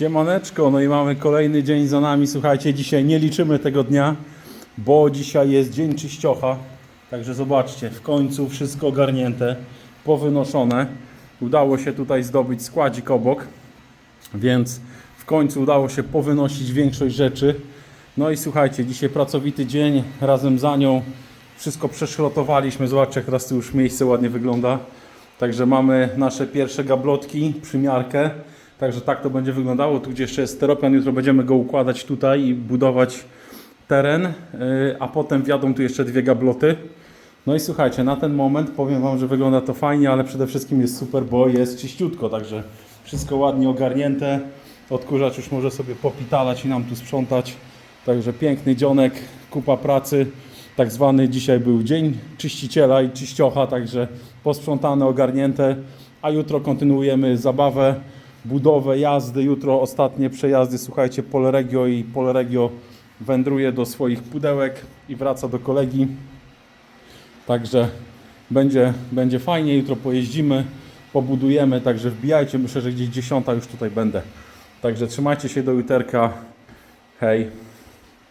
Siemaneczko, no i mamy kolejny dzień za nami. Słuchajcie, dzisiaj nie liczymy tego dnia, bo dzisiaj jest dzień czyściocha. Także zobaczcie, w końcu wszystko ogarnięte, powynoszone. Udało się tutaj zdobyć składzik obok, więc w końcu udało się powynosić większość rzeczy. No i słuchajcie, dzisiaj pracowity dzień, razem za nią wszystko przeszrotowaliśmy. Zobaczcie, jak teraz tu już miejsce ładnie wygląda. Także mamy nasze pierwsze gablotki, przymiarkę. Także tak to będzie wyglądało. Tu gdzie jeszcze jest steropian, jutro będziemy go układać tutaj i budować teren, yy, a potem wjadą tu jeszcze dwie gabloty. No i słuchajcie, na ten moment powiem Wam, że wygląda to fajnie, ale przede wszystkim jest super, bo jest czyściutko, także wszystko ładnie ogarnięte. Odkurzacz już może sobie popitalać i nam tu sprzątać. Także piękny dzionek, kupa pracy. Tak zwany dzisiaj był dzień czyściciela i czyściocha, także posprzątane, ogarnięte. A jutro kontynuujemy zabawę, budowę, jazdy. Jutro ostatnie przejazdy. Słuchajcie, Polregio i Polregio wędruje do swoich pudełek i wraca do kolegi. Także będzie, będzie fajnie. Jutro pojeździmy, pobudujemy. Także wbijajcie. Myślę, że gdzieś dziesiąta już tutaj będę. Także trzymajcie się do juterka. Hej.